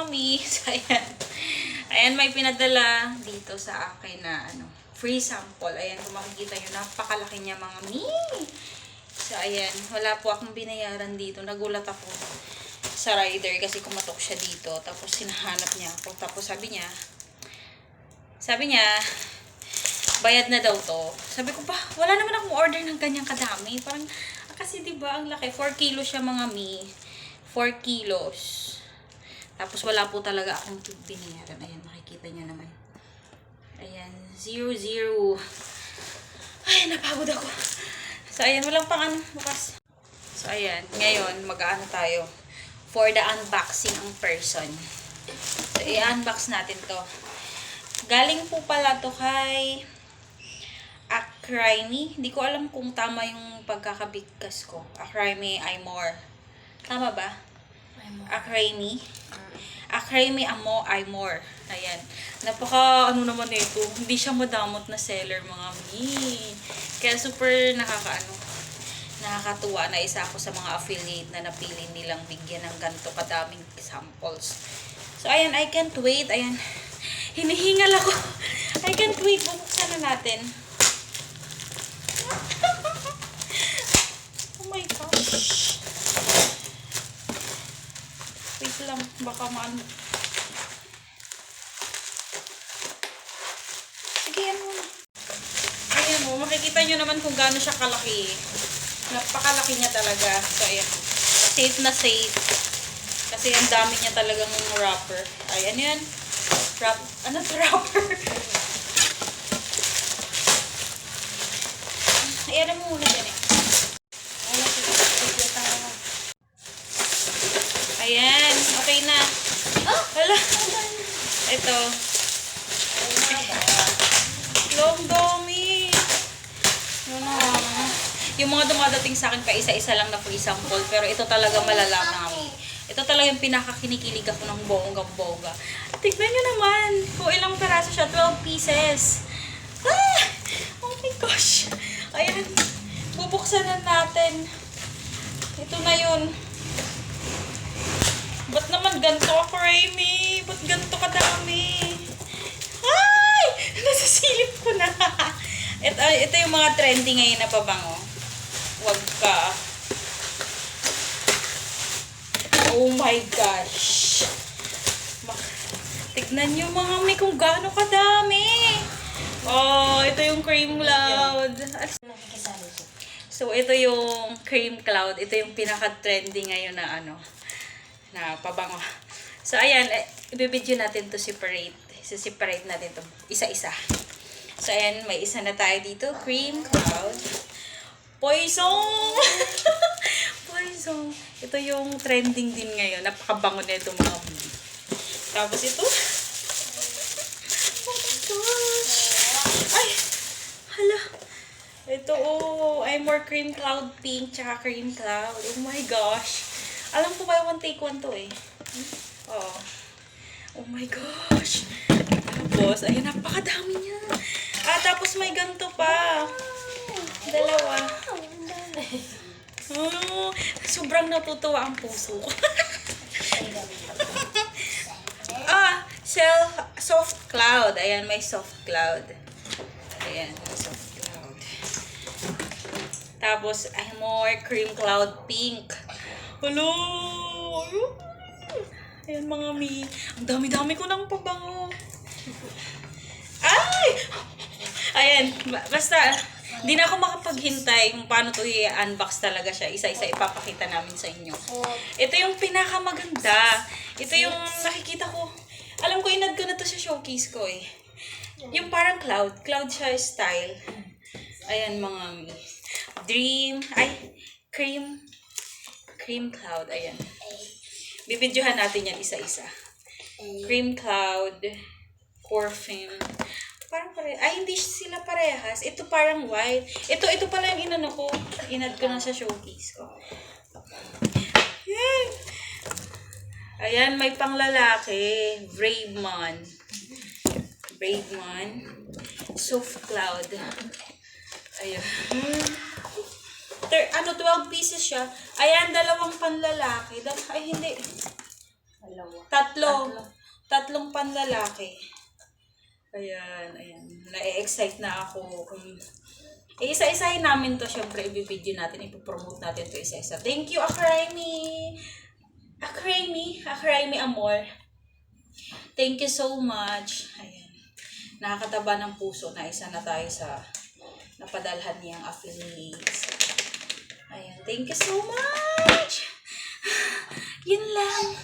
mga miss. Ayan. Ayan, may pinadala dito sa akin na ano, free sample. Ayan, kung makikita nyo, napakalaki niya mga mi. So, ayan. Wala po akong binayaran dito. Nagulat ako sa rider kasi kumatok siya dito. Tapos, sinahanap niya ako. Tapos, sabi niya, sabi niya, bayad na daw to. Sabi ko pa, wala naman akong order ng ganyang kadami. Parang, ah, kasi di ba ang laki, 4 kilos siya mga mi. 4 kilos. Tapos wala po talaga akong binayaran. Ayan, makikita niyo naman. Ayan, 0, 0. Ay, napagod ako. So, ayan, walang pang ano, bukas. So, ayan, ngayon, mag-ano tayo for the unboxing ang person. So, i-unbox natin to. Galing po pala to kay Akraimi. Hindi ko alam kung tama yung pagkakabigkas ko. Akraimi Aymor. Tama ba? Akraimi. Akraimi Amo Aymor. Ayan. Napaka ano naman ito. Hindi siya madamot na seller mga mi. Kaya super nakakaano. Nakakatuwa na isa ako sa mga affiliate na napili nilang bigyan ng ganito kadaming samples. So ayan, I can't wait. Ayan. Hinihingal ako. I can't wait. Bubuksan na natin. oh my gosh. Wait lang. Baka maano. Sige, yan muna. Ayan mo. Makikita nyo naman kung gaano siya kalaki. Napakalaki niya talaga. So, ayan. Safe na safe. Kasi ang dami niya talagang wrapper. Ayan yan. Wrap, ano to wrapper? Ayan mo muna dyan eh. Wala, sige, sige, tayo. Ayan, okay na. Oh, wala. Ito. Long dami. Ano Yung mga dumadating sa akin pa isa-isa lang na free sample. Pero ito talaga malala namin. Ito talaga yung pinakakinikilig ako ng bonggang-bongga. Tignan nyo naman kung ilang peraso siya. 12 pieces. Ah! Oh my gosh. Ayan. Bubuksan na natin. Ito na yun. Ba't naman ganito ako, Remy? Ba't ganito kadami? Ay! Nasasilip ko na. Ito, ito yung mga trending ngayon na pabango. Huwag ka. Oh my gosh. Tignan nyo mga may kung gaano kadami. Oh, ito yung cream cloud. So, ito yung cream cloud. Ito yung pinaka-trending ngayon na ano, na pabango. So, ayan, eh, ibibidyo natin to separate. separate natin to isa-isa. So, ayan, may isa na tayo dito. Cream cloud. Poison! Poison. Ito yung trending din ngayon. Napakabango na ito mga budi. Tapos ito. Oh my gosh. Ay! Hala. Ito, oh, I'm more cream cloud pink, tsaka cream cloud. Oh my gosh. Alam ko ba one take one to eh. Oh. Oh my gosh. Tapos, ayun, napakadami tapos may ganito pa. Dalawa. Oh, sobrang natutuwa ang puso ko. ah, self, soft cloud. Ayan, may soft cloud. Ayan, soft cloud. Tapos, ay more cream cloud pink. Hello! Ayan mga mi. Ang dami-dami ko ng pabango. Ay! Ayan, ba- basta, hindi na ako makapaghintay kung paano to i-unbox talaga siya. Isa-isa ipapakita namin sa inyo. Ito yung pinakamaganda. Ito yung nakikita ko. Alam ko, inad ko na to sa showcase ko eh. Yung parang cloud. Cloud siya style. Ayan mga mi. Dream. Ay, cream. Cream cloud. Ayan. Bibidyohan natin yan isa-isa. Cream cloud. Perfume. Parang pare Ay, hindi sila parehas. Ito parang white. Ito, ito pala yung inano ko. Inad ko na sa showcase ko. Yan. Ayan, may panglalaki. Bravemon. Bravemon. Soft Cloud. Ayan. Ter, ano, 12 pieces siya. Ayan, dalawang panlalaki. Dal ay, hindi. Dalawa. Tatlo. Tatlo. Tatlong panlalaki. Ayan, ayan. Na-excite na ako kung eh, isa-isahin namin to, syempre, i-video natin, ipopromote natin to isa-isa. Thank you, Akraimi! Akraimi, Akraimi Amor. Thank you so much. Ayan. Nakakataba ng puso na isa na tayo sa napadalhan niyang affiliates. Ayan. Thank you so much! Yun lang.